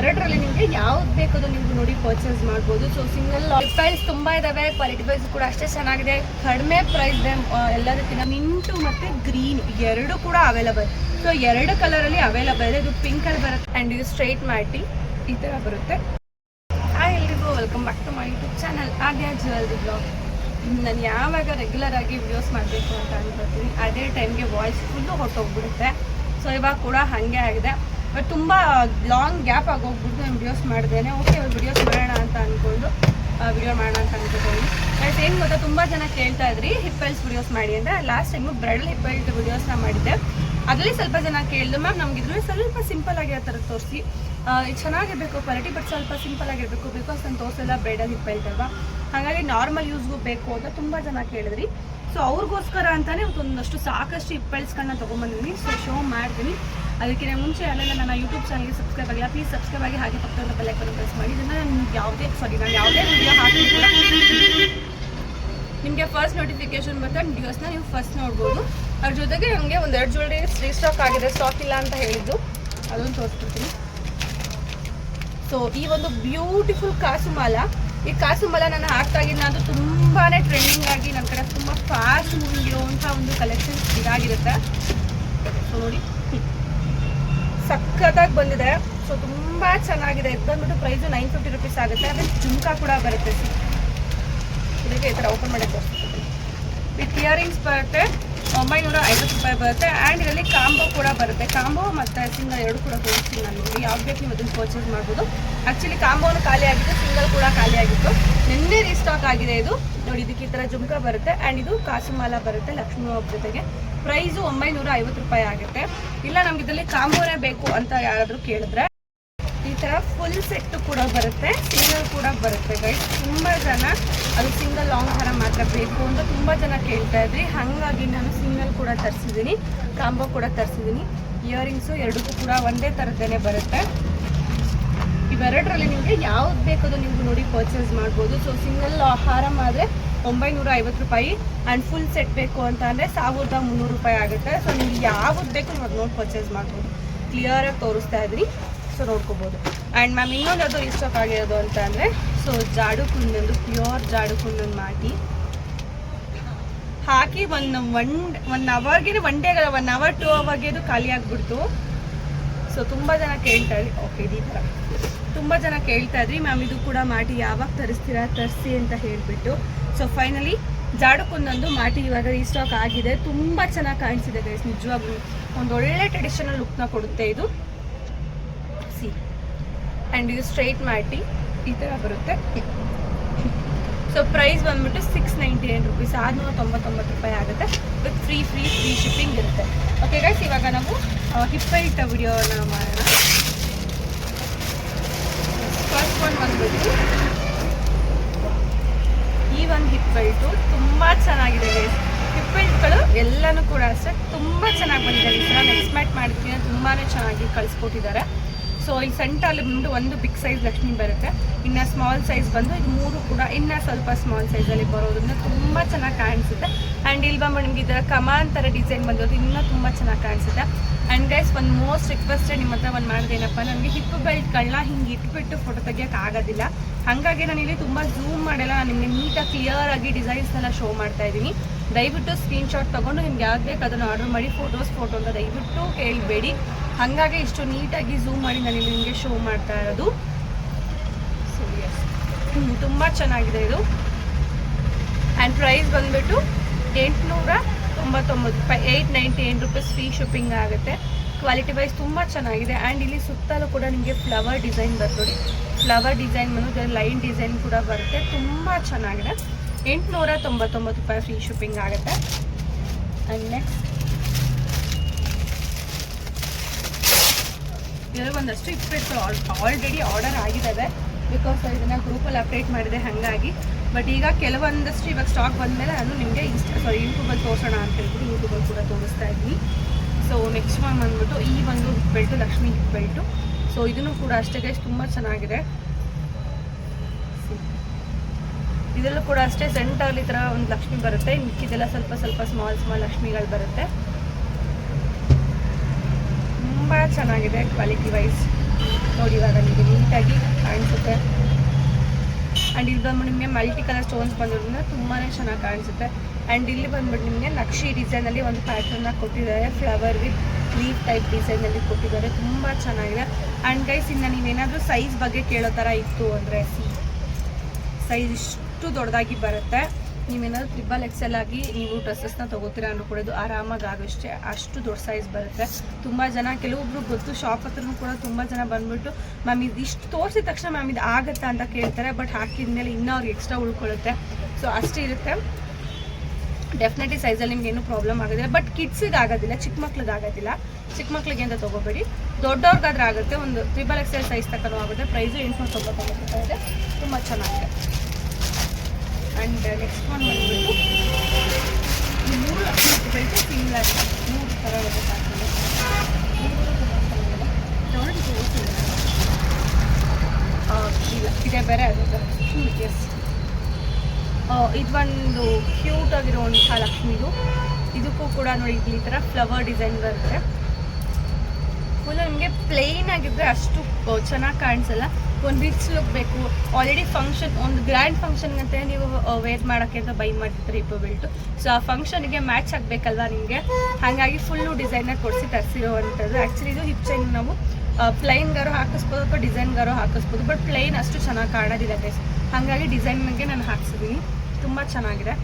ಇವೆರಡರಲ್ಲಿ ನಿಮಗೆ ಯಾವ್ದು ಬೇಕೋ ನೀವು ನೋಡಿ ಪರ್ಚೇಸ್ ಮಾಡ್ಬೋದು. ಸೊ ಸಿಂಗಲ್ ಪ್ರೈಸ್ ತುಂಬ ಇದಾವೆ. ಕ್ವಾಲಿಟಿ ವೈಸ್ ಕೂಡ ಅಷ್ಟೇ ಚೆನ್ನಾಗಿದೆ. ಕಡಿಮೆ ಪ್ರೈಸ್ ಎಲ್ಲದಕ್ಕಿಂತ ಮಿಂಟು ಮತ್ತೆ ಗ್ರೀನ್ ಎರಡು ಕೂಡ ಅವೈಲಬಲ್ ಸೊ ಎರಡು ಕಲರ್ ಅಲ್ಲಿ ಅವೈಲಬಲ್ ಇದೆ ಇದು ಪಿಂಕ್ ಅಲ್ಲಿ ಬರುತ್ತೆ ಅಂಡ್ ಇದು ಸ್ಟ್ರೈಟ್ ಮಾಡಿ ಈ ತರ ಬರುತ್ತೆ. ಹಾಯ್ ಎಲ್ರಿಗೂ welcome back to my YouTube channel Aadya jewellery blog ನಾನು ಯಾವಾಗ ರೆಗ್ಯುಲರ್ ಆಗಿ ವಿಡಿಯೋಸ್ ಮಾಡಬೇಕು ಅಂತ ಅನ್ಕೊಳ್ತೀನಿ. ಅದೇ ಟೈಮ್ಗೆ ವಾಯ್ಸ್ ಫುಲ್ಲು ಹೊಟ್ಟೋಗ್ಬಿಡುತ್ತೆ ಸೊ ಇವಾಗ ಕೂಡ ಹಾಗೆ ಆಗಿದೆ. ಬಟ್ ತುಂಬ ಲಾಂಗ್ ಗ್ಯಾಪ್ ಆಗೋಗ್ಬಿಟ್ಟು ನಾನು ವಿಡಿಯೋಸ್ ಮಾಡಿದ್ದೇನೆ ಓಕೆ ವಿಡಿಯೋಸ್ ಮಾಡೋಣ ಅಂತ ಅಂದ್ಕೊಂಡು ವಿಡಿಯೋ ಮಾಡೋಣ ಅಂತ ಅಂದ್ಕೊಂಡು ಬಟ್ ಏನು ಗೊತ್ತಾ, ತುಂಬ ಜನ ಕೇಳ್ತಾ ಇದ್ರಿ ಹಿಪ್ಪೆಲ್ಸ್ ವಿಡಿಯೋಸ್ ಮಾಡಿ ಅಂದರೆ last time bridal hip belt ವಿಡಿಯೋಸ್ನ ಮಾಡಿದ್ದೆ. ಅದರಲ್ಲಿ ಸ್ವಲ್ಪ ಜನ ಕೇಳಿದ್ರು ಮ್ಯಾಮ್, ನಮ್ಗೆ ಇದ್ರು ಸ್ವಲ್ಪ ಸಿಂಪಲ್ ಆಗಿ ಆ ಥರ ತೋರಿಸಿ. ಚೆನ್ನಾಗಿರಬೇಕು ಕ್ವಾಲಿಟಿ ಬಟ್ ಸ್ವಲ್ಪ ಸಿಂಪಲ್ ಆಗಿರಬೇಕು ಬಿಕಾಸ್ ನಾನು ತೋರಿಸಲ್ಲ ಬ್ರೈಡಲ್ ಹಿಪ್ಪೆಲ್ಟ್ ಅಲ್ವಾ? ಹಾಗಾಗಿ ನಾರ್ಮಲ್ ಯೂಸ್ಗೂ ಬೇಕು ಅಂತ ತುಂಬ ಜನ ಕೇಳಿದ್ರಿ. ಸೊ ಅವ್ರಿಗೋಸ್ಕರ ಅಂತಾನೆ ಒಂದಷ್ಟು ಸಾಕಷ್ಟು ಇಪ್ಪಳ್ಸ್ಗಳನ್ನ ತೊಗೊಂಬಂದಿದ್ದೀನಿ. ಸೊ ಶೋ ಮಾಡ್ತೀನಿ. ಅದಕ್ಕಿಂತ ಮುಂಚೆ ಅಲ್ಲೆಲ್ಲ ನನ್ನ ಯೂಟ್ಯೂಬ್ ಚಾನಲ್ಗೆ ಸಬ್ಸ್ಕ್ರೈಬ್ ಆಗಿಲ್ಲ ಪ್ಲೀಸ್ ಸಬ್ಸ್ಕ್ರೈಬ್ ಆಗಿ ಹಾಗೆ ಪಕ್ಕದ ಬೆಲ್ಲೈಕನ್ನು ಪ್ರೆಸ್ ಮಾಡಿ. ಇದನ್ನು ನಾನು ಯಾವುದೇ ಸಾರಿ ನಾನು ಯಾವುದೇ ವಿಡಿಯೋ ಹಾಕಿಲ್ಲ ನಿಮಗೆ ಫಸ್ಟ್ ನೋಟಿಫಿಕೇಶನ್ ಬರ್ತಾ ವಿಡಿಯೋಸ್ನ ನೀವು ಫಸ್ಟ್ ನೋಡ್ಬೋದು. ಅದ್ರ ಜೊತೆಗೆ ನಮಗೆ ಒಂದೆರಡು ಜೋಡಿ ಸ್ಟಾಕ್ ಆಗಿದೆ. ಸ್ಟಾಕ್ ಇಲ್ಲ ಅಂತ ಹೇಳಿದ್ದು. ಅದನ್ನು ತೋರಿಸ್ಬಿಡ್ತೀನಿ. ಸೊ ಈ ಒಂದು ಬ್ಯೂಟಿಫುಲ್ ಕಾಸು ಮಾಲ ಈ ಕಾಸು ಮಲ ನಾನು ಹಾಕ್ತಾ ಇದ್ದೀನಿ ಅದು ತುಂಬಾ ಟ್ರೆಂಡಿಂಗ್ ಆಗಿ ನನ್ನ ಕಡೆ ತುಂಬ ಫಾಸ್ಟ್ ಮೂವಿಂಗ್ ಒಂದು ಕಲೆಕ್ಷನ್ ಇದಾಗಿರುತ್ತೆ. ನೋಡಿ. ಸಖತ್ತಾಗಿ ಬಂದಿದೆ. ಸೊ ತುಂಬ ಚೆನ್ನಾಗಿದೆ. ಇದು ಬಂದ್ಬಿಟ್ಟು ಪ್ರೈಸು ನೈನ್ ಫಿಫ್ಟಿ ರುಪೀಸ್ ಆಗುತ್ತೆ. ಅದೇ ಜುಮ್ಕಾ ಕೂಡ ಬರುತ್ತೆ. ಇದಕ್ಕೆ ಈ ಥರ ಓಪನ್ ಮಾಡಿ ತೋರಿಸ್ತೀನಿ. ವಿತ್ ಇಯರಿಂಗ್ಸ್ ಬರುತ್ತೆ. ಒಂಬೈನೂರ ಐವತ್ತು ರೂಪಾಯಿ ಬರುತ್ತೆ. ಆ್ಯಂಡ್ ಇದರಲ್ಲಿ ಕಾಂಬೋ ಕೂಡ ಬರುತ್ತೆ. ಕಾಂಬೋ ಮತ್ತು ಸಿಂಗಲ್ ಎರಡು ಕೂಡ ತೋರಿಸ್ತೀನಿ ನಾನು. ನಿಮಗೆ ಯಾವ್ದು ಬೇಕು ನೀವು ಅದನ್ನು ಪರ್ಚೇಸ್ ಮಾಡ್ಬೋದು. ಆ್ಯಕ್ಚುಲಿ ಕಾಂಬೋನು ಖಾಲಿ ಆಗಿತ್ತು, ಸಿಂಗಲ್ ಕೂಡ ಖಾಲಿ ಆಗಿತ್ತು. ನಿನ್ನೆ ರೀಸ್ಟಾಕ್ ಆಗಿದೆ ಇದು. ನೋಡಿ, ಇದಕ್ಕೆ ಈ ಥರ ಜುಮ್ಕಾ ಬರುತ್ತೆ. ಆ್ಯಂಡ್ ಇದು ಕಾಸು ಮಾಲ ಬರುತ್ತೆ, ಲಕ್ಷ್ಮೀ ಜೊತೆಗೆ. ಪ್ರೈಸು ಒಂಬೈನೂರ ರೂಪಾಯಿ ಆಗುತ್ತೆ. ಇಲ್ಲ, ನಮ್ಗೆ ಇದರಲ್ಲಿ ಕಾಂಬೋನೇ ಬೇಕು ಅಂತ ಯಾರಾದರೂ ಕೇಳಿದ್ರೆ ಥರ ಫುಲ್ ಸೆಟ್ ಕೂಡ ಬರುತ್ತೆ. ಸಿಂಗಲ್ ಕೂಡ ಬರುತ್ತೆ ಗೈಸ್ ತುಂಬ ಜನ ಅದು ಸಿಂಗಲ್ ಲಾಂಗ್ ಹಾರ ಮಾತ್ರ ಬೇಕು ಅಂತ ತುಂಬ ಜನ ಕೇಳ್ತಾ ಇದ್ರಿ. ಹಾಗಾಗಿ ನಾನು ಸಿಂಗಲ್ ಕೂಡ ತರಿಸಿದ್ದೀನಿ ಕಾಂಬೋ ಕೂಡ ತರಿಸಿದ್ದೀನಿ. ಇಯರಿಂಗ್ಸು ಎರಡಕ್ಕೂ ಕೂಡ ಒಂದೇ ಥರದ್ದೇ ಬರುತ್ತೆ. ಇವೆರಡರಲ್ಲಿ ನಿಮಗೆ ಯಾವ್ದು ಬೇಕೋ ನೀವು ನೋಡಿ ಪರ್ಚೇಸ್ ಮಾಡ್ಬೋದು. ಸೊ ಸಿಂಗಲ್ ಹಾರ ಆದರೆ ಒಂಬೈನೂರ ಐವತ್ತು ರೂಪಾಯಿ ಆ್ಯಂಡ್ ಫುಲ್ ಸೆಟ್ ಬೇಕು ಅಂತ ಅಂದರೆ ಸಾವಿರದ ಮುನ್ನೂರು ರೂಪಾಯಿ ಆಗುತ್ತೆ. ಸೊ ನಿಮ್ಗೆ ಯಾವ್ದು ಬೇಕು ನೀವು ಅದು ನೋಡಿ ಪರ್ಚೇಸ್ ಮಾಡ್ಬೋದು. ಕ್ಲಿಯರಾಗಿ ತೋರಿಸ್ತಾ ಇದ್ರಿ. ಸೊ ನೋಡ್ಕೋಬೋದು. ಆ್ಯಂಡ್ ಮ್ಯಾಮ್ ಇನ್ನೊಂದು ಅದು ಸ್ಟಾಕ್ ಆಗಿರೋದು ಅಂತ ಅಂದರೆ ಸೊ ಜಾಡು ಕುಂದೊಂದು ಪ್ಯೂರ್ ಜಾಡು ಕುಂದೊಂದು ಮಾಡಿ ಹಾಕಿ ಒಂದು ಒನ್ ಒನ್ ಅವರ್ಗೆ one day one hour two ಅವರ್ಗೆ ಅದು ಖಾಲಿ ಆಗಿಬಿಡ್ತು. ಸೊ ತುಂಬ ಜನ ಕೇಳ್ತಾ ಇದ್ರಿ ಓಕೆ ಈ ಥರ ತುಂಬ ಜನ ಕೇಳ್ತಾ ಇದ್ರಿ ಮ್ಯಾಮ್ ಇದು ಕೂಡ ಮಾಟಿ ಯಾವಾಗ ತರಿಸ್ತೀರಾ, ತರಿಸಿ ಅಂತ ಹೇಳಿಬಿಟ್ಟು. ಸೊ ಫೈನಲಿ ಜಾಡಕ್ಕೊಂದೊಂದು ಮಾಟಿ ಇವಾಗ ರೀಸ್ಟಾಕ್ ಆಗಿದೆ. ತುಂಬ ಚೆನ್ನಾಗಿ ಕಾಣಿಸಿದೆ ಗೈಸ್ ನಿಜವಾಗ್ಲೂ. ಒಂದು ಒಳ್ಳೆ ಟ್ರೆಡಿಷನಲ್ ಲುಕ್ನ ಕೊಡುತ್ತೆ ಇದು. ಆ್ಯಂಡ್ ಇದು ಸ್ಟ್ರೈಟ್ ಮಾಟಿ ಈ ಥರ ಬರುತ್ತೆ. ಸೊ ಪ್ರೈಸ್ ಬಂದ್ಬಿಟ್ಟು ಸಿಕ್ಸ್ ನೈಂಟಿ ನೈನ್ ರುಪೀಸ್ ಆರುನೂರ ತೊಂಬತ್ತೊಂಬತ್ತು ರೂಪಾಯಿ ಆಗುತ್ತೆ. With free free free shipping ಇರುತ್ತೆ. ಓಕೆ ಗೈಸ್ ಇವಾಗ ನಾವು ಹಿಪ್ಪೈಟ್ ವಿಡಿಯೋನ ಮಾಡೋಣ. ಫಸ್ಟ್ ಒನ್ ಬಂದ್ಬಿಟ್ಟು, ಈ ಒಂದು ಹಿಪ್ ಬೆಲ್ಟು ತುಂಬ ಚೆನ್ನಾಗಿದೆ ಗೈಸ್ ಹಿಪ್ ಬೆಲ್ಟ್ಗಳು ಎಲ್ಲನೂ ಕೂಡ ಅಷ್ಟೇ ತುಂಬ ಚೆನ್ನಾಗಿ ಬಂದಿದೆ. ಈ ಥರ ಮ್ಯಾಟ್ ಮಾಡಿದ್ದೀನಿ ತುಂಬಾ ಚೆನ್ನಾಗಿ ಕಳಿಸ್ಕೊಟ್ಟಿದ್ದಾರೆ. ಸೊ ಈ ಸೆಂಟಲ್ಲಿ ಬಂದು ಒಂದು ಬಿಗ್ ಸೈಜ್ ಲಕ್ಷ್ಮಿ ಬರುತ್ತೆ. ಇನ್ನು ಸ್ಮಾಲ್ ಸೈಜ್ ಬಂದು ಇದು ಮೂರು ಕೂಡ, ಇನ್ನು ಸ್ವಲ್ಪ ಸ್ಮಾಲ್ ಸೈಜಲ್ಲಿ ಬರೋದ್ರಿಂದ ತುಂಬ ಚೆನ್ನಾಗಿ ಕಾಣಿಸುತ್ತೆ. ಆ್ಯಂಡ್ ಇಲ್ಲಿ ಬಂದು ನಿಮ್ಗೆ ಇದರ ಕಮಾನ್ ಥರ ಡಿಸೈನ್ ಬಂದಿರೋದು ಇನ್ನೂ ತುಂಬ ಚೆನ್ನಾಗಿ ಕಾಣಿಸುತ್ತೆ. ಆ್ಯಂಡ್ ಗೈಸ್ ಒಂದು ಮೋಸ್ಟ್ ರಿಕ್ವೆಸ್ಟೆಡ್ ನಿಮ್ಮ ಹತ್ರ ಒಂದು ಮಾಡಿದೇನಪ್ಪ ನನಗೆ ಹಿಪ್ ಬೆಲ್ಟ್ಗಳನ್ನ ಹಿಂಗೆ ಇಟ್ಬಿಟ್ಟು ಫೋಟೋ ತೆಗಿಯೋಕೆ ಆಗೋದಿಲ್ಲ. ಹಾಗಾಗಿ ನಾನು ಇಲ್ಲಿ ತುಂಬ ಝೂಮ್ ಮಾಡಲ್ಲ, ನಾನು ನಿಮಗೆ ನೀಟಾಗಿ ಕ್ಲಿಯರ್ ಆಗಿ ಡಿಸೈನ್ಸ್ನೆಲ್ಲ ಶೋ ಮಾಡ್ತಾ ಇದ್ದೀನಿ. ದಯವಿಟ್ಟು ಸ್ಕ್ರೀನ್ಶಾಟ್ ತೊಗೊಂಡು ನಿಮ್ಗೆ ಯಾವ್ದು ಬೇಕು ಅದನ್ನು ಆರ್ಡರ್ ಮಾಡಿ ಫೋಟೋಸ್ ಫೋಟೋ ಅಂತ ದಯವಿಟ್ಟು ಕೇಳಬೇಡಿ. ಹಾಗಾಗಿ ಇಷ್ಟು ನೀಟಾಗಿ ಝೂಮ್ ಮಾಡಿ ನಾನು ನಿಮಗೆ ಶೋ ಮಾಡ್ತಾ ಇರೋದು. ತುಂಬ ಚೆನ್ನಾಗಿದೆ ಇದು. ಆ್ಯಂಡ್ ಪ್ರೈಸ್ ಬಂದುಬಿಟ್ಟು ಎಂಟುನೂರ ತೊಂಬತ್ತೊಂಬತ್ತು ರೂಪಾಯಿ eight ninety nine rupees free shipping ಆಗುತ್ತೆ. ಕ್ವಾಲಿಟಿ ವೈಸ್ ತುಂಬ ಚೆನ್ನಾಗಿದೆ ಆ್ಯಂಡ್ ಇಲ್ಲಿ ಸುತ್ತಲೂ ಕೂಡ ನಿಮಗೆ ಫ್ಲವರ್ ಡಿಸೈನ್ ಬರ್ತದೆ. ಫ್ಲವರ್ ಡಿಸೈನ್ ಬಂದು ಲೈನ್ ಡಿಸೈನ್ ಕೂಡ ಬರುತ್ತೆ. ತುಂಬ ಚೆನ್ನಾಗಿದೆ. ಎಂಟುನೂರ ತೊಂಬತ್ತೊಂಬತ್ತು ರೂಪಾಯಿ ಫ್ರೀ ಶಿಪ್ಪಿಂಗ್ ಆಗುತ್ತೆ. ಆ್ಯಂಡ್ ನೆಕ್ಸ್ಟ್ ಇದರಲ್ಲಿ ಒಂದಷ್ಟು ಇಪ್ಪತ್ತು ಆಲ್ರೆಡಿ ಆರ್ಡರ್ ಆಗಿದ್ದಾವೆ. ಬಿಕಾಸ್ ಇದನ್ನು ಗ್ರೂಪಲ್ಲಿ ಅಪ್ಡೇಟ್ ಮಾಡಿದೆ, ಹಾಗಾಗಿ. ಬಟ್ ಈಗ ಕೆಲವೊಂದಷ್ಟು ಇವಾಗ ಸ್ಟಾಕ್ ಬಂದಮೇಲೆ ನಾನು ನಿಮಗೆ ಇನ್ಸ್ಟಾ ಸಾರಿ ಯೂಟ್ಯೂಬಲ್ಲಿ ತೋರಿಸೋಣ ಅಂತ ಹೇಳ್ಬಿಟ್ಟು ಯೂಟ್ಯೂಬಲ್ಲಿ ಕೂಡ ತೋರಿಸ್ತಾ ಇದ್ದೀನಿ. ಸೊ ನೆಕ್ಸ್ಟ್ ಒನ್ ಬಂದ್ಬಿಟ್ಟು ಈ ಒಂದು ಹಿಪ್ಪೆಲ್ಟು ಲಕ್ಷ್ಮಿ ಹಿಪ್ಪೆಲ್ಟು ಸೊ ಇದನ್ನು ಕೂಡ ಅಷ್ಟೇ ಗೈಸ್ ತುಂಬ ಚೆನ್ನಾಗಿದೆ. ಇದರಲ್ಲೂ ಕೂಡ ಅಷ್ಟೇ ಸೆಂಟಲ್ಲಿ ಥರ ಒಂದು ಲಕ್ಷ್ಮಿ ಬರುತ್ತೆ. ಮಿಕ್ಕಿದೆಲ್ಲ ಸ್ವಲ್ಪ ಸ್ವಲ್ಪ ಸ್ಮಾಲ್ ಸ್ಮಾಲ್ ಲಕ್ಷ್ಮಿಗಳು ಬರುತ್ತೆ. ತುಂಬ ಚೆನ್ನಾಗಿದೆ ಕ್ವಾಲಿಟಿ ವೈಸ್ ನೋಡಿ ಇವಾಗ ನಿಮಗೆ ನೀಟಾಗಿ ಕಾಣಿಸುತ್ತೆ. ಆ್ಯಂಡ್ ಇಲ್ಲಿ ಬಂದ್ಬಿಟ್ಟು ನಿಮಗೆ ಮಲ್ಟಿ ಕಲರ್ ಸ್ಟೋನ್ಸ್ ಬಂದಿರೋದ್ರಿಂದ ತುಂಬಾ ಚೆನ್ನಾಗಿ ಕಾಣಿಸುತ್ತೆ. ಆ್ಯಂಡ್ ಇಲ್ಲಿ ಬಂದ್ಬಿಟ್ಟು ನಿಮಗೆ ನಕ್ಷಿ ಡಿಸೈನಲ್ಲಿ ಒಂದು ಪ್ಯಾಟರ್ನ ಕೊಟ್ಟಿದ್ದಾರೆ. ಫ್ಲವರ್ ವಿತ್ ಲೀಫ್ ಟೈಪ್ ಡಿಸೈನಲ್ಲಿ ಕೊಟ್ಟಿದ್ದಾರೆ. ತುಂಬ ಚೆನ್ನಾಗಿದೆ. ಆ್ಯಂಡ್ ಗೈಸ್ ಇನ್ನು ನೀವೇನಾದರೂ ಸೈಜ್ ಬಗ್ಗೆ ಕೇಳೋ ಥರ ಇತ್ತು ಅಂದರೆ ಸೈಜ್ ಇಷ್ಟು ದೊಡ್ಡದಾಗಿ ಬರುತ್ತೆ. ನೀವೇನಾದ್ರು ತ್ರಿಬಲ್ ಎಕ್ಸೆಲ್ ಆಗಿ ನೀವು ಡ್ರೆಸ್ಸಸ್ನ ತೊಗೋತೀರಾ ಅಂದ್ರೂ ಕೂಡ ಇದು ಆರಾಮಾಗಿ ಆಗೋಷ್ಟೇ, ಅಷ್ಟು ದೊಡ್ಡ ಸೈಜ್ ಬರುತ್ತೆ. ತುಂಬ ಜನ, ಕೆಲವೊಬ್ರು ಗೊತ್ತು ಶಾಪ್ ಹತ್ರನೂ ಕೂಡ ತುಂಬ ಜನ ಬಂದ್ಬಿಟ್ಟು, ಮ್ಯಾಮ್, ಇದು ಇಷ್ಟು ತೋರಿಸಿದ ತಕ್ಷಣ ಮ್ಯಾಮ್ ಇದು ಆಗುತ್ತಾ? ಅಂತ ಕೇಳ್ತಾರೆ ಬಟ್ ಹಾಕಿದ್ಮೇಲೆ ಇನ್ನೂ ಅವ್ರಿಗೆ ಎಕ್ಸ್ಟ್ರಾ ಉಳ್ಕೊಳ್ಳುತ್ತೆ. ಸೊ ಅಷ್ಟು ಇರುತ್ತೆ. ಡೆಫಿನೆಟ್ಲಿ ಸೈಜಲ್ಲಿ ನಿಮ್ಗೆ ಏನೂ ಪ್ರಾಬ್ಲಮ್ ಆಗೋದಿಲ್ಲ. ಬಟ್ ಕಿಡ್ಸಿಗೆ ಆಗೋದಿಲ್ಲ, ಚಿಕ್ಕ ಮಕ್ಳಿಗೆ ಆಗೋದಿಲ್ಲ. ಚಿಕ್ಕ ಮಕ್ಳಿಗೆ ಅಂತ ತೊಗೋಬೇಡಿ. ದೊಡ್ಡವ್ರಿಗಾದ್ರೆ ಆಗುತ್ತೆ, ಒಂದು ತ್ರಿಬಲ್ ಎಕ್ಸೆಲ್ ಸೈಜ್ ತಕ್ಕನೂ ಆಗುತ್ತೆ. ಪ್ರೈಸು ಎಂಟುನೂರ ತೊಂಬತ್ತೊಂಬತ್ತು ರೂಪಾಯಿ ಇದೆ. ತುಂಬ ಚೆನ್ನಾಗಿದೆ. ಆ್ಯಂಡ್ ನೆಕ್ಸ್ಟ್ ಒನ್ ಬಂದ್ಬಿಟ್ಟು ಈ ಮೂರು ರೂಪಾಯಿಗೆ ಸಿಮಿಲರ್ ಮೂರು ಥರ ಇದೆ ಚೆನ್ನಾಗಿದೆ ನೋಡಿ ಇಲ್ಲ ಇದೇ ಬೇರೆ ಅದು ಎಸ್ ಇದೊಂದು ಕ್ಯೂಟ್ ಆಗಿರುವಂಥ ಲಕ್ಷ್ಮಿದು ಇದಕ್ಕೂ ಕೂಡ ನೋಡಿ ಈ ಥರ ಫ್ಲವರ್ ಡಿಸೈನ್ ಬರುತ್ತೆ ಫುಲ್ ನಿಮಗೆ ಪ್ಲೇನ್ ಆಗಿದ್ರೆ ಅಷ್ಟು ಚೆನ್ನಾಗಿ ಕಾಣಿಸಲ್ಲ. ಒಂದು ರಿಚ್ ಲುಕ್ ಬೇಕು. ಆಲ್ರೆಡಿ ಫಂಕ್ಷನ್ ಒಂದು ಗ್ರ್ಯಾಂಡ್ ಫಂಕ್ಷನ್ ಅಂತ ನೀವು ವೇರ್ ಮಾಡೋಕ್ಕೆ ಅಂತ ಬೈ ಮಾಡ್ತಿದ್ರಿ ಇಪ್ಪು ಬೆಲ್ಟು ಸೊ ಆ ಫಂಕ್ಷನ್ಗೆ ಮ್ಯಾಚ್ ಆಗಬೇಕಲ್ವಾ ನಿಮಗೆ? ಹಾಗಾಗಿ ಫುಲ್ಲು ಡಿಸೈನರ್ ಕೊಡಿಸಿ ತರಿಸಿರುವಂಥದ್ದು ಆ್ಯಕ್ಚುಲಿ ಇದು ಹಿಪ್ ಚೈನ್ ನಾವು ಪ್ಲೈನ್ಗಾರು ಹಾಕಿಸ್ಬೋದು ಅಥವಾ ಡಿಸೈನ್ಗಾರು ಹಾಕಿಸ್ಬೋದು. ಬಟ್ ಪ್ಲೈನ್ ಅಷ್ಟು ಚೆನ್ನಾಗಿ ಕಾಣೋದಿಲ್ಲ ಗೈಸ್ ಹಾಗಾಗಿ ಡಿಸೈನ್ಗೆ ನಾನು ಹಾಕ್ಸಿದ್ದೀನಿ ತುಂಬ ಚೆನ್ನಾಗಿದೆ.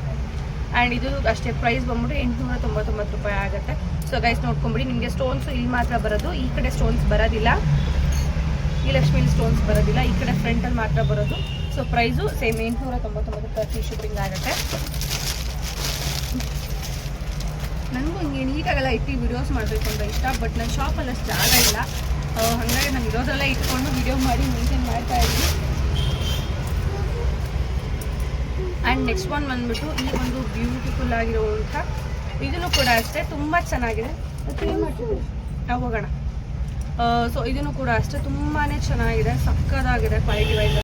ಆ್ಯಂಡ್ ಇದು ಅಷ್ಟೇ ಪ್ರೈಸ್ ಬಂದ್ಬಿಟ್ಟು ಎಂಟುನೂರ ತೊಂಬತ್ತೊಂಬತ್ತು ರೂಪಾಯಿ ಆಗುತ್ತೆ. ಸೊ ಗೈಸ್ ನೋಡ್ಕೊಂಬಿಡಿ. ನಿಮಗೆ ಸ್ಟೋನ್ಸು ಇಲ್ಲಿ ಮಾತ್ರ ಬರೋದು. ಈ ಕಡೆ ಸ್ಟೋನ್ಸ್ ಬರೋದಿಲ್ಲ. ಈ ಲಕ್ಷ್ಮೀಲಿ ಸ್ಟೋನ್ಸ್ ಬರೋದಿಲ್ಲ. ಈ ಕಡೆ ಫ್ರಂಟಲ್ಲಿ ಮಾತ್ರ ಬರೋದು. ಸೊ ಪ್ರೈಸು ಸೇಮ್ ಎಂಟುನೂರ ತೊಂಬತ್ತೊಂಬತ್ತು ಪ್ರತಿ ಶಿಪ್ಪಿಂಗ್ ಆಗುತ್ತೆ. ನನಗೂ ಹಿಂಗೆ ನೀಟಾಗೆಲ್ಲ ಇಟ್ಟು ವಿಡಿಯೋಸ್ ಮಾಡಬೇಕು ಅಂತ ಇಷ್ಟ ಬಟ್ ನನ್ನ ಶಾಪಲ್ಲಿ ಅಷ್ಟು ಜಾಗ ಇಲ್ಲ. ಹಂಗಾಗಿ ನಾನು ಇರೋದೆಲ್ಲ ಇಟ್ಕೊಂಡು ವಿಡಿಯೋ ಮಾಡಿ ಮೇಂಟೈನ್ ಮಾಡ್ತಾ ಇದ್ದೀನಿ. ಆ್ಯಂಡ್ ನೆಕ್ಸ್ಟ್ ಒನ್ ಬಂದ್ಬಿಟ್ಟು ಈ ಒಂದು ಬ್ಯೂಟಿಫುಲ್ ಆಗಿರುವಂಥ ಇದನ್ನು ಕೂಡ ಅಷ್ಟೇ ತುಂಬ ಚೆನ್ನಾಗಿದೆ? ನಾವು ಹೋಗೋಣ. ಸೊ ಇದನ್ನು ಕೂಡ ಅಷ್ಟೇ ತುಂಬಾ ಚೆನ್ನಾಗಿದೆ, ಸಕ್ಕದಾಗಿದೆ ಕ್ವಾಲಿಟಿ ವೈಸ್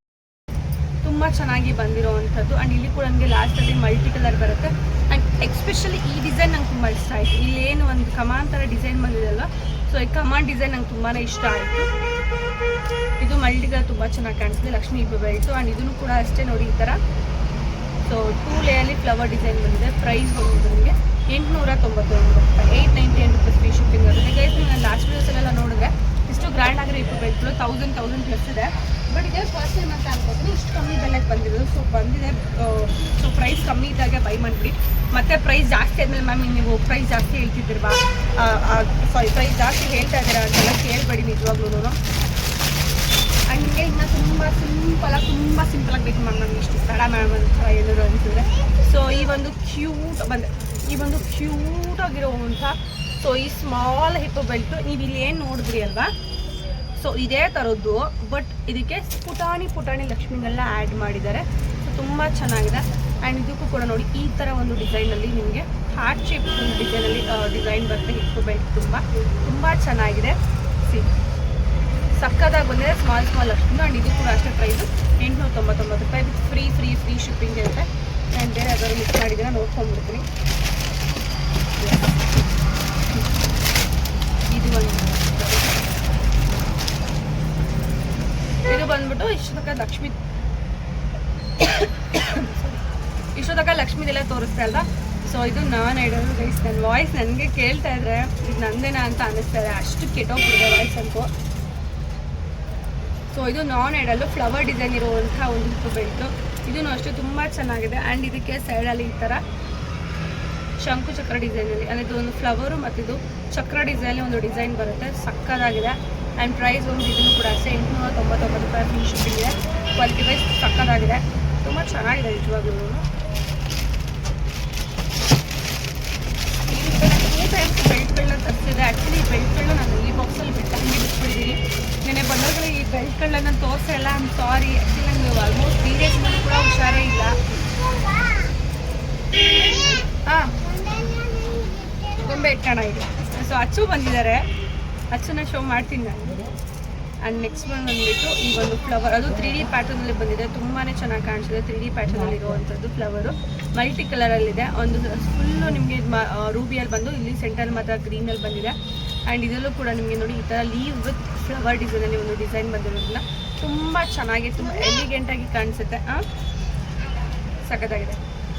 ತುಂಬ ಚೆನ್ನಾಗಿ ಬಂದಿರೋವಂಥದ್ದು. ಆ್ಯಂಡ್ ಇಲ್ಲಿ ಕೂಡ ನನಗೆ ಲಾಸ್ಟಲ್ಲಿ ಮಲ್ಟಿ ಕಲರ್ ಬರುತ್ತೆ. ಆ್ಯಂಡ್ ಎಕ್ಸ್ಪೆಷಲಿ ಈ ಡಿಸೈನ್ ನಂಗೆ ತುಂಬ ಇಷ್ಟ ಆಯಿತು. ಇಲ್ಲೇನು ಒಂದು ಕಮಾನ್ ಥರ ಡಿಸೈನ್ ಬಂದಿದೆಯಲ್ಲ ಸೊ ಈ ಕಮಾನ್ ಡಿಸೈನ್ ನಂಗೆ ತುಂಬಾ ಇಷ್ಟ ಆಯಿತು. ಇದು ಮಲ್ಟಿ ಕಲರ್ ತುಂಬ ಚೆನ್ನಾಗಿ ಕಾಣಿಸ್ತಿದೆ, ಲಕ್ಷ್ಮೀ ಇಬ್ಬರು ಬೆಳೀತು ಆ್ಯಂಡ್ ಇದನ್ನು ಕೂಡ ಅಷ್ಟೇ ನೋಡಿ ಈ ಥರ ಸೊ ಟೂ ಲೇಯಲ್ಲಿ ಫ್ಲವರ್ ಡಿಸೈನ್ ಬಂದಿದೆ. ಪ್ರೈಸ್ ಬಂದಿದೆ ನಿಮಗೆ. ಎಂಟುನೂರ ತೊಂಬತ್ತೊಂದು ರೂಪಾಯಿ eight ninety nine rupees free shipping ಆಗುತ್ತೆ ಗೈಸ್ ನಾನು ಲಾಸ್ಟ್ ವೀಡಿಯೋಸಲ್ಲೆಲ್ಲ ನೋಡಿದೆ ಇಷ್ಟು ಗ್ರ್ಯಾಂಡ್ ಆಗಿರೋ ಇಪ್ಪು ಬೆಲ್ಟ್ಗಳು ತೌಸಂಡ್ ತೌಸಂಡ್ ಪ್ಲಸ್ ಇದೆ. ಬಟ್ ಇದೇ ಫಸ್ಟ್ ಟೈಮ್ ಅಂತ ಅನ್ಕೋತೀನಿ, ಇಷ್ಟು ಕಮ್ಮಿ ಬೆಲೆಗೆ ಬಂದಿರೋದು ಸೊ ಬಂದಿದೆ ಸೊ ಪ್ರೈಸ್ ಕಮ್ಮಿ ಇದ್ದಾಗೆ ಬೈ ಮಾಡಿಬಿಡಿ. ಮತ್ತೆ ಪ್ರೈಸ್ ಜಾಸ್ತಿ ಆದಮೇಲೆ ಮ್ಯಾಮ್ ನೀವು ಪ್ರೈಸ್ ಜಾಸ್ತಿ ಹೇಳ್ತಿದ್ದಿರ್ವಾ ಸಾರಿ ಪ್ರೈಸ್ ಜಾಸ್ತಿ ಹೇಳ್ತಾ ಇದ್ದೀರಾ ಅಂತೆಲ್ಲ ಕೇಳಬೇಡಿ ನಿಜವಾಗ್ಲೂ ಹಂಗೆ ಇನ್ನು ತುಂಬ ಸಿಂಪಲಾಗಿ ತುಂಬ ಸಿಂಪಲಾಗಿ ಬೇಕು ಮ್ಯಾಮ್ ನಮ್ಗೆ ಇಷ್ಟು ಬೇಡ ಮ್ಯಾಮ್ ಅಂತ ಎಲ್ಲರೂ ಅನಿಸಿದ್ರೆ ಸೊ ಈ ಒಂದು ಕ್ಯೂಟ್ ಬಂದೆ. ಈ ಒಂದು ಕ್ಯೂಟ್ ಆಗಿರೋವಂಥ ಸೊ ಈ ಸ್ಮಾಲ್ ಹಿಪ್ ಬೆಲ್ಟ್ ನೀವು ಇಲ್ಲಿ ಏನು ನೋಡಿದ್ರಿ ಅಲ್ವಾ? ಸೊ ಇದೇ ಥರದ್ದು ಬಟ್ ಇದಕ್ಕೆ ಪುಟಾಣಿ ಪುಟಾಣಿ ಲಕ್ಷ್ಮಿನೆಲ್ಲ ಆ್ಯಡ್ ಮಾಡಿದ್ದಾರೆ. ಸೊ ತುಂಬ ಚೆನ್ನಾಗಿದೆ. ಆ್ಯಂಡ್ ಇದಕ್ಕೂ ಕೂಡ ನೋಡಿ, ಈ ಥರ ಒಂದು ಡಿಸೈನಲ್ಲಿ ನಿಮಗೆ ಹಾರ್ಟ್ ಶೇಪ್ ಡಿಸೈನಲ್ಲಿ ಡಿಸೈನ್ ಬರುತ್ತೆ ಹಿಪ್ ಬೆಲ್ಟ್ ತುಂಬ. ತುಂಬ ಚೆನ್ನಾಗಿದೆ. ಸಿ ಸಕ್ಕದಾಗಿ ಬಂದಿದೆ. Small small Lakshmi. ಆ್ಯಂಡ್ ಇದು ಕೂಡ ಅಷ್ಟೇ ಪ್ರೈಸು ಎಂಟುನೂರ ತೊಂಬತ್ತೊಂಬತ್ತು ರೂಪಾಯಿ. ಫ್ರೀ ಫ್ರೀ ಫ್ರೀ ಶಿಪ್ಪಿಂಗ್ ಇರುತ್ತೆ ಆ್ಯಂಡ್ ಬೇರೆ ಯಾವ್ದಾದ್ರು ಮಿಸ್ ಮಾಡಿದ್ರೆ ನೋಡ್ಕೊಂಡ್ಬಿಡ್ತೀನಿ ಇದು ಒಂದು ಇದು ಬಂದ್ಬಿಟ್ಟು ಇಷ್ಟು ತನಕ ಲಕ್ಷ್ಮಿ ಇಷ್ಟು ತನಕ ಲಕ್ಷ್ಮಿದೆಲ್ಲ ತೋರಿಸ್ತಾ ಅಲ್ವಾ ಸೊ ಇದು ನಾನು ಐಡಲ್ ಗೈಸ್ ನನ್ನ ವಾಯ್ಸ್ ನನಗೆ ಕೇಳ್ತಾ ಇದ್ರೆ ಇದು ನಂದೇನಾ ಅಂತ ಅನ್ನಿಸ್ತಾ ಇದೆ. ಅಷ್ಟು ಕೆಟ್ಟೋಗ್ಬಿಟ್ಟಿದೆ ವಾಯ್ಸ್ ಅಂತೂ. ಸೊ ಇದು ನಾನ್ ಐಡಲ್ಲು ಫ್ಲವರ್ ಡಿಸೈನ್ ಇರುವಂಥ ಒಂದು ಹಿಪ್ಪು ಬೆಲ್ಟು ಇದೂ ಅಷ್ಟು ತುಂಬ ಚೆನ್ನಾಗಿದೆ. ಆ್ಯಂಡ್ ಇದಕ್ಕೆ ಸೈಡಲ್ಲಿ ಈ ಥರ ಶಂಕು ಚಕ್ರ ಡಿಸೈನಲ್ಲಿ ಅಂದರೆ ಇದು ಒಂದು ಫ್ಲವರು ಮತ್ತು ಇದು ಚಕ್ರ ಡಿಸೈನಲ್ಲಿ ಒಂದು ಡಿಸೈನ್ ಬರುತ್ತೆ. ಸಕ್ಕದಾಗಿದೆ. ಆ್ಯಂಡ್ ಪ್ರೈಸ್ ಒಂದು ಇದನ್ನು ಕೂಡ ಅಷ್ಟೇ ಎಂಟುನೂರ ತೊಂಬತ್ತೊಂಬತ್ತು ರೂಪಾಯಿ ಫ್ರೀ ಶಿಪ್ಪಿಂಗ್ ಇದೆ. ಕ್ವಾಲಿಟಿ ವೈಸ್ ಸಕ್ಕದಾಗಿದೆ ತುಂಬ ಚೆನ್ನಾಗಿದೆ ನಿಜವಾಗ್ಲೂ ಟೂ ಟೈಮ್ಸ್ ಬೆಲ್ಟ್ಗಳನ್ನ ತರಿಸಿದೆ ಆ್ಯಕ್ಚುಲಿ ಈ ಬೆಲ್ಟ್ಗಳನ್ನ ನಾನು ಈ ಬಾಕ್ಸಲ್ಲಿ ಬಿಟ್ಟು ಹಂಗೆ ಬಿಟ್ಬಿಟ್ಟಿದ್ದೀನಿ ನೆನೆ ಬಂದವರುಗಳು ಈ ಬೆಲ್ಟ್ಗಳನ್ನ ನಾನು ಇಲ್ಲ ಐಮ್ ಸಾರಿ ಆ್ಯಕ್ಚುಲಿ ನನಗೆ ಆಲ್ಮೋಸ್ಟ್ ತ್ರೀ ಡೇಸ್ ಮೇಲೆ ಕೂಡ ಹುಷಾರೇ ಇಲ್ಲ. ಹಾಂ. ಗೊಂಬೆ ಇಟ್ಟಣ ಇದೆ ಸೊ ಅಚ್ಚು ಬಂದಿದ್ದಾರೆ. ಅಚ್ಚುನ ಶೋ ಮಾಡ್ತೀನಿ ನಾನು. ಆ್ಯಂಡ್ ನೆಕ್ಸ್ಟ್ ಒನ್ ಬಂದುಬಿಟ್ಟು ಈ ಒಂದು ಫ್ಲವರ್ ಅದು ತ್ರೀ ಡಿ ಪ್ಯಾಟರ್ನಲ್ಲಿ ಬಂದಿದೆ. ತುಂಬಾ ಚೆನ್ನಾಗಿ ಕಾಣಿಸಿದೆ ತ್ರೀ ಡಿ ಪ್ಯಾಟರ್ನಲ್ಲಿ ಇರುವಂಥದ್ದು ಫ್ಲವರು ಮಲ್ಟಿ ಕಲರಲ್ಲಿದೆ ಒಂದು ಫುಲ್ಲು ನಿಮಗೆ ರೂಬಿಯಲ್ಲಿ ಬಂದು ಇಲ್ಲಿ ಸೆಂಟರ್ ಮಾತ್ರ ಗ್ರೀನಲ್ಲಿ ಬಂದಿದೆ. ಆ್ಯಂಡ್ ಇದರಲ್ಲೂ ಕೂಡ ನಿಮಗೆ ನೋಡಿ ಈ ಥರ ಲೀವ್ ವಿತ್ ಫ್ಲವರ್ ಡಿಸೈನಲ್ಲಿ ಒಂದು ಡಿಸೈನ್ ಬಂದಿರೋದನ್ನ ತುಂಬ ಚೆನ್ನಾಗಿ, ತುಂಬ ಎಲಿಗೆಂಟಾಗಿ ಕಾಣಿಸುತ್ತೆ. ಸಖತ್ತಾಗಿದೆ.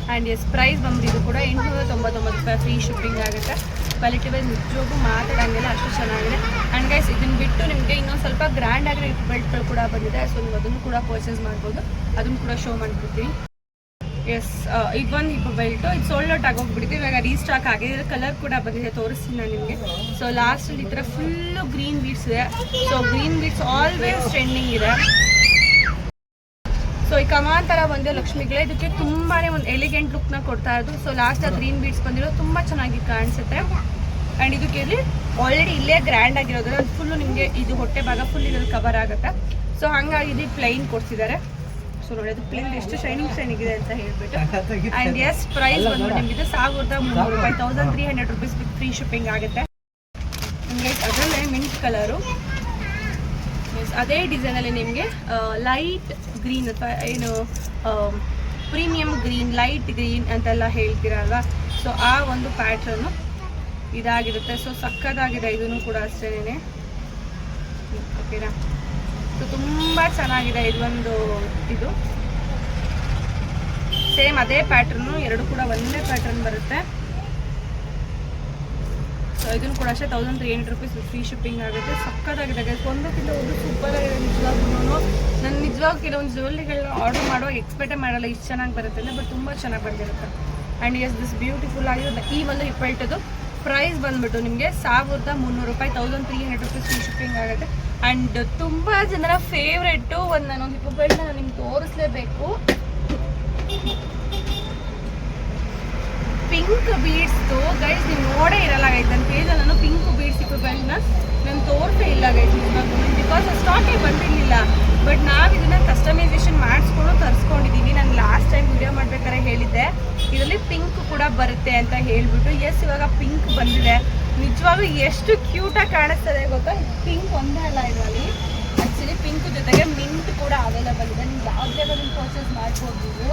ಆ್ಯಂಡ್ ಎಸ್ ಪ್ರೈಸ್ ಬಂದಿದ್ದು ಕೂಡ ಎಂಟುನೂರ ತೊಂಬತ್ತೊಂಬತ್ತು ರೂಪಾಯಿ ಫ್ರೀ ಶಿಪ್ಪಿಂಗ್ ಆಗುತ್ತೆ. ಕ್ವಾಲಿಟಿ ವೈಸ್ ನಿಜವಾಗೂ ಮಾತಾಡಂಗಿಲ್ಲ ಅಷ್ಟು ಚೆನ್ನಾಗಿದೆ. ಆ್ಯಂಡ್ ಗೈಸ್ ಇದನ್ನು ಬಿಟ್ಟು ನಿಮಗೆ ಇನ್ನೊಂದು ಸ್ವಲ್ಪ ಗ್ರ್ಯಾಂಡ್ ಆಗಿರೋ ಬೆಲ್ಟ್ಗಳು ಕೂಡ ಬಂದಿದೆ. ಸೊ ನೀವು ಅದನ್ನು ಕೂಡ ಪರ್ಚೇಸ್ ಮಾಡ್ಬೋದು. ಅದನ್ನು ಕೂಡ ಶೋ ಮಾಡಿಬಿಡ್ತೀನಿ ಎಸ್ ಇದೊಂದು ಹಿಪ್ ಬೆಲ್ಟು ಇದು ಸೋಲ್ಡ್ ಔಟ್ ಆಗೋಗ್ಬಿಟ್ಟಿದೆ. ಇವಾಗ ರೀಸ್ಟಾಕ್ ಆಗಿದೆ. ಕಲರ್ ಕೂಡ ಬಂದಿದೆ. ತೋರಿಸ್ತೀನಿ ನಾನು ನಿಮಗೆ. ಸೊ ಲಾಸ್ಟಲ್ಲಿ ಈ ಥರ ಫುಲ್ಲು ಗ್ರೀನ್ ಬೀಟ್ಸ್ ಇದೆ. So green beads always trending ಇದೆ. ಸೊ ಈ ಕಮಾನ್ ತರ ಬಂದು ಲಕ್ಷ್ಮಿಗಳೇ, ಇದಕ್ಕೆ ತುಂಬಾನೇ ಒಂದು ಎಲಿಗೆಂಟ್ನ ಕೊಡ್ತಾ ಇರೋದು. ಸೊ ಲಾಸ್ಟ್ ಗ್ರೀನ್ ಬೀಡ್ಸ್ ಬಂದಿರೋ ತುಂಬಾ ಚೆನ್ನಾಗಿ ಕಾಣಿಸುತ್ತೆ. ಅಂಡ್ ಇದಕ್ಕೆ ಇಲ್ಲಿ ಆಲ್ರೆಡಿ ಇಲ್ಲೇ ಗ್ರ್ಯಾಂಡ್ ಆಗಿರೋದ್ರಿಂದ ಫುಲ್ಲು ನಿಮಗೆ ಇದು ಹೊಟ್ಟೆ ಭಾಗ ಫುಲ್ ಇದ್ರಲ್ಲಿ ಕವರ್ ಆಗುತ್ತೆ. ಸೊ ಹಂಗಾಗಿ ಇದು ಪ್ಲೈನ್ ಕೊಡ್ತಿದ್ದಾರೆ ಸೊ ನೋಡಿ, ಅದು ಪ್ಲೇನ್ ಎಷ್ಟು ಶೈನಿಂಗ್ ಶೈನಿಂಗ್ ಇದೆ ಅಂತ ಹೇಳ್ಬಿಟ್ಟು. ಅಂಡ್ ಎಸ್ ಪ್ರೈಸ್ ಬಂದು ನಿಮಗೆ ಸಾವಿರದ ಮುನ್ನೂರು ರೂಪಾಯಿ thousand three hundred rupees with free shipping ಆಗುತ್ತೆ. ಅದರಲ್ಲೇ ಮಿಂಟ್ ಕಲರು ಅದೇ ಡಿಸೈನಲ್ಲಿ ನಿಮಗೆ ಲೈಟ್ ಗ್ರೀನ್ ಅಥವಾ ಏನು ಪ್ರೀಮಿಯಂ ಗ್ರೀನ್ ಲೈಟ್ ಗ್ರೀನ್ ಅಂತೆಲ್ಲ ಹೇಳ್ತೀರಲ್ವಾ? ಸೊ ಆ ಒಂದು ಪ್ಯಾಟ್ರನ್ನು ಇದಾಗಿರುತ್ತೆ. ಸೊ ಸಕ್ಕದಾಗಿದೆ. ಇದನ್ನು ಕೂಡ ಅಷ್ಟೇನೆ. ಓಕೆನಾ ಸೊ ತುಂಬ ಚೆನ್ನಾಗಿದೆ ಇದೊಂದು ಇದು. ಸೇಮ್ ಅದೇ ಪ್ಯಾಟ್ರನ್ನು ಎರಡು ಕೂಡ ಒಂದೇ ಪ್ಯಾಟ್ರನ್ ಬರುತ್ತೆ. ಇದನ್ನು ಕೂಡ ಅಷ್ಟೇ thousand three hundred rupees free shipping ಆಗುತ್ತೆ. ಸಕ್ಕತ್ತಾಗಿದೆ, guys. ಒಂದಕ್ಕಿಂತ ಒಂದು ಸೂಪರ್ ಆಗಿದೆ ನಿಜವಾಗ್ಲೂ ನಾನು ನಿಜವಾಗ ಕೆಲವೊಂದು ಜ್ಯುವೆಲ್ರಿಗಳನ್ನ ಆರ್ಡರ್ ಮಾಡುವಾಗ ಎಕ್ಸ್ಪೆಕ್ಟೇ ಮಾಡಲ್ಲ, ಇಷ್ಟು ಚೆನ್ನಾಗಿ ಬರುತ್ತೆ ಅಂದರೆ ಬಟ್ ತುಂಬ ಚೆನ್ನಾಗಿ ಬಂದಿರುತ್ತೆ. ಆ್ಯಂಡ್ ಎಸ್ ದಿಸ್ ಬ್ಯೂಟಿಫುಲ್ ಆಗಿರುತ್ತೆ ಈ ಒಂದು ಹಿಪ್ಪಲ್ಟದು ಪ್ರೈಸ್ ಬಂದ್ಬಿಟ್ಟು ನಿಮಗೆ ಸಾವಿರದ ಮುನ್ನೂರು ರೂಪಾಯಿ thousand three hundred rupees free shipping ಆಗುತ್ತೆ. ಆ್ಯಂಡ್ ತುಂಬ ಜನರ ಫೇವ್ರೆಟ್ಟು ಒಂದು ನಾನೊಂದು ನಾನು ನಿಮ್ಗೆ ತೋರಿಸ್ಲೇಬೇಕು. ಪಿಂಕ್ ಬೀಡ್ಸ್ದು ಗೈಸ್ ನೀವು ನೋಡೇ ಇರಲ್ಲ ಗೈಸ್ ನನ್ನ ಪೇಜಲ್ಲಿ ನಾನು ಪಿಂಕ್ ಬೀಡ್ಸ್ ಇಕ್ವಿಪ್ಮೆಂಟ್ನ ನಾನು ತೋರಿಸೇ ಇಲ್ಲ ಗೈಸ್ ಬಿಕಾಸ್ ಸ್ಟಾಕೇ ಬಂದಿರಲಿಲ್ಲ. ಬಟ್ ನಾವು ಇದನ್ನು ಕಸ್ಟಮೈಸೇಷನ್ ಮಾಡಿಸ್ಕೊಂಡು ತರಿಸ್ಕೊಂಡಿದ್ದೀವಿ ನಾನು ಲಾಸ್ಟ್ ಟೈಮ್ ವಿಡಿಯೋ ಮಾಡ್ಬೇಕಾದ್ರೆ ಹೇಳಿದ್ದೆ. ಇದರಲ್ಲಿ ಪಿಂಕ್ ಕೂಡ ಬರುತ್ತೆ ಅಂತ ಹೇಳಿಬಿಟ್ಟು. ಎಸ್ ಇವಾಗ ಪಿಂಕ್ ಬಂದಿದೆ. ನಿಜವಾಗ್ಲೂ ಎಷ್ಟು ಕ್ಯೂಟಾಗಿ ಕಾಣಿಸ್ತದೆ ಗೊತ್ತಾ? ಪಿಂಕ್ ಒಂದೇ ಅಲ್ಲ ಇದರಲ್ಲಿ. ಆ್ಯಕ್ಚುಲಿ ಪಿಂಕ್ ಜೊತೆಗೆ ಮಿಂಟ್ ಕೂಡ ಅವೈಲಬಲ್ ಇದೆ. ನೀವು ಯಾವುದೇ ಪರ್ಚೇಸ್ ಮಾಡ್ಬೋದು.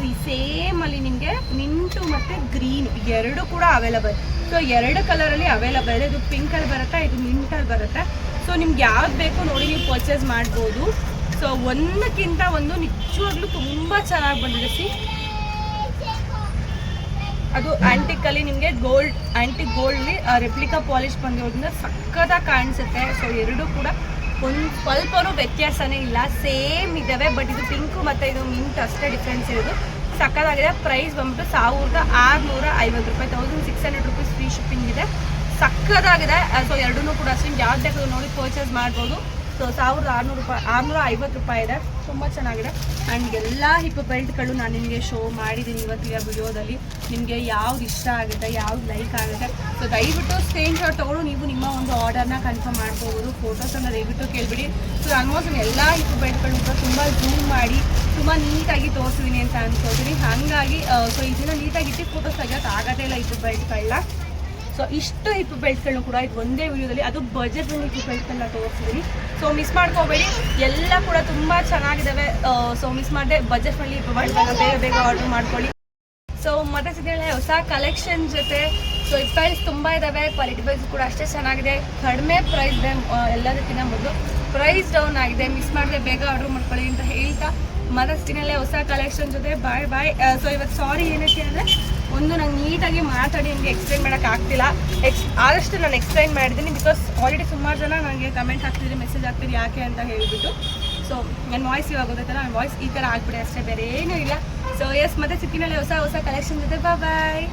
ನೀವು ಈ ಸೇಮ್ ಅಲ್ಲಿ ನಿಮಗೆ ಮಿಂಟು ಮತ್ತೆ ಗ್ರೀನ್ ಎರಡು ಕೂಡ ಅವೈಲಬಲ್ ಸೊ ಎರಡು ಕಲರ್ ಅಲ್ಲಿ ಅವೈಲಬಲ್ ಇದೆ ಪಿಂಕ್ ಅಲ್ಲಿ ಬರುತ್ತೆ, ಇದು ಮಿಂಟ್ ಅಲ್ಲಿ ಬರುತ್ತೆ. ಸೊ ನಿಮ್ಗೆ ಯಾವ್ದು ಬೇಕು ನೋಡಿ ನೀವು ಪರ್ಚೇಸ್ ಮಾಡ್ಬೋದು. ಸೊ ಒಂದಕ್ಕಿಂತ ಒಂದು ನಿಜವಾಗ್ಲೂ ತುಂಬಾ ಚೆನ್ನಾಗಿ ಬಂದಿದೆ. ಸಿ ಅದು ಆಂಟಿಕ್ ಅಲ್ಲಿ ನಿಮಗೆ ಗೋಲ್ಡ್ ಆಂಟಿಕ್ ಗೋಲ್ಡ್ಲಿ ರೆಪ್ಲಿಕಾ ಪಾಲಿಶ್ ಬಂದಿರೋದ್ರಿಂದ ಸಕ್ಕತ್ತಾಗಿ ಕಾಣಿಸುತ್ತೆ. ಸೊ ಎರಡು ಕೂಡ ಒಂದು ಸ್ವಲ್ಪನೂ ವ್ಯತ್ಯಾಸನೇ ಇಲ್ಲ. ಸೇಮ್ ಇದ್ದಾವೆ ಬಟ್ ಇದು ಪಿಂಕು ಮತ್ತು ಇದು ಮಿಂಟ್ ಅಷ್ಟೇ ಡಿಫ್ರೆನ್ಸ್ ಇರೋದು. ಸಕ್ಕದಾಗಿದೆ ಪ್ರೈಸ್ ಬಂದ್ಬಿಟ್ಟು ಸಾವಿರದ ಆರುನೂರ ಐವತ್ತು ರೂಪಾಯಿ thousand six hundred rupees free shipping ಇದೆ. ಸಕ್ಕದಾಗಿದೆ ಸೊ ಎರಡೂ ಕೂಡ ಅಷ್ಟು ಯಾವ್ದು ಬೇಕಾದ್ರೂ ನೋಡಿ ಪರ್ಚೇಸ್ ಮಾಡ್ಬೋದು. ಸೊ ಸಾವಿರದ ಆರುನೂರು ರೂಪಾಯಿ, ಆರುನೂರ ಐವತ್ತು ರೂಪಾಯಿ ಇದೆ. ತುಂಬ ಚೆನ್ನಾಗಿದೆ. ಆ್ಯಂಡ್ ಎಲ್ಲ ಹಿಪ್ ಬೆಲ್ಟ್ಗಳು ನಾನು ನಿಮಗೆ ಶೋ ಮಾಡಿದ್ದೀನಿ ಇವತ್ತಿನ ವಿಡಿಯೋದಲ್ಲಿ. ನಿಮಗೆ ಯಾವ್ದು ಇಷ್ಟ ಆಗುತ್ತೆ, ಯಾವ್ದು ಲೈಕ್ ಆಗುತ್ತೆ. ಸೊ ದಯವಿಟ್ಟು ಸ್ಕ್ರೀನ್ ಶಾಟ್ ತೊಗೊಂಡು ನೀವು ನಿಮ್ಮ ಒಂದು ಆರ್ಡರ್ನ ಕನ್ಫರ್ಮ್ ಮಾಡ್ಕೋಬೋದು ಫೋಟೋಸನ್ನು ದಯವಿಟ್ಟು ಕೇಳಿಬಿಡಿ. ಸೊ ಆಲ್ಮೋಸ್ಟ್ ಎಲ್ಲ ಹಿಪ್ ಬೆಲ್ಟ್ಗಳು ಕೂಡ ತುಂಬ ಝೂಮ್ ಮಾಡಿ, ತುಂಬ ನೀಟಾಗಿ ತೋರಿಸಿದ್ದೀನಿ ಅಂತ ಅನ್ಕೋತೀನಿ ಹಾಗಾಗಿ ಸೊ ಇದನ್ನು ನೀಟಾಗಿ ಇಟ್ಟು ಫೋಟೋಸ್ ತೆಗಿಯೋಕ್ಕಾಗದೇ ಇಲ್ಲ ಹಿಪ್ ಬೆಲ್ಟ್ಗಳನ್ನ ಸೊ ಇಷ್ಟು ಹಿಪ್ ಬೆಲ್ಟ್ಗಳನ್ನು ಕೂಡ ಇದು ಒಂದೇ ವಿಡಿಯೋದಲ್ಲಿ ಅದು ಬಜೆಟ್ ಹಿಪ್ ಬೆಲ್ಟ್ಗಳನ್ನ ತೋರಿಸಿದ್ದೀನಿ ಸೊ ಮಿಸ್ ಮಾಡ್ಕೋಬೇಡಿ. ಎಲ್ಲ ಕೂಡ ತುಂಬ ಚೆನ್ನಾಗಿದ್ದಾವೆ ಸೊ ಮಿಸ್ ಮಾಡದೆ ಬಜೆಟ್ ಫ್ರೆಂಡ್ಲಿ ಹಿಪ್ ಬೆಲ್ಟ್ಗಳನ್ನ ಬೇಗ ಬೇಗ ಆರ್ಡರ್ ಮಾಡ್ಕೊಳ್ಳಿ. ಸೊ ಮತ್ತೆ ಹೊಸ ಕಲೆಕ್ಷನ್ ಜೊತೆ ಸೊ ಪ್ರೈಸ್ ತುಂಬ ಇದ್ದಾವೆ ಕ್ವಾಲಿಟಿ ವೈಸ್ ಕೂಡ ಅಷ್ಟೇ ಚೆನ್ನಾಗಿದೆ. ಕಡಿಮೆ ಪ್ರೈಸ್ ಇದೆ ಎಲ್ಲದಕ್ಕಿಂತ ಮೊದಲು. ಪ್ರೈಸ್ ಡೌನ್ ಆಗಿದೆ. ಮಿಸ್ ಮಾಡದೆ, ಬೇಗ ಆರ್ಡರ್ ಮಾಡ್ಕೊಳ್ಳಿ ಅಂತ ಹೇಳ್ತಾ. ಮದಸ್ತಿನಲ್ಲೇ ಹೊಸ ಕಲೆಕ್ಷನ್ ಜೊತೆ ಬಾಯ್ ಬಾಯ್ ಸೊ ಇವತ್ತು ಸಾರಿ ಏನಕ್ಕೆ ಅಂದರೆ ಒಂದು ನಂಗೆ ನೀಟಾಗಿ ಮಾತಾಡಿ, ನಿಮಗೆ ಎಕ್ಸ್ಪ್ಲೈನ್ ಮಾಡೋಕೆ ಆಗ್ತಿಲ್ಲ. ಎಕ್ಸ್ ಆದಷ್ಟು ನಾನು ಎಕ್ಸ್ಪ್ಲೈನ್ ಮಾಡಿದ್ದೀನಿ ಬಿಕಾಸ್ ಆಲ್ರೆಡಿ ಸುಮಾರು ಜನ ನನಗೆ ಕಮೆಂಟ್ ಹಾಕ್ತಿದ್ರೆ ಮೆಸೇಜ್ ಹಾಕ್ತೀರಿ ಯಾಕೆ ಅಂತ ಹೇಳಿಬಿಟ್ಟು. ಸೊ ನನ್ನ ವಾಯ್ಸ್ ಇವಾಗ ಗೊತ್ತಾಯ್ತಲ್ಲ ನನ್ನ ವಾಯ್ಸ್ ಈ ಥರ ಆಗ್ಬಿಡಿ ಅಷ್ಟೇ ಬೇರೆ ಏನೂ ಇಲ್ಲ. ಸೊ ಎಸ್ ಮತ್ತೆ ಸಿಕ್ಕಿನಲ್ಲಿ ಹೊಸ ಹೊಸ ಕಲೆಕ್ಷನ್ ಜೊತೆ. ಬಾಯ್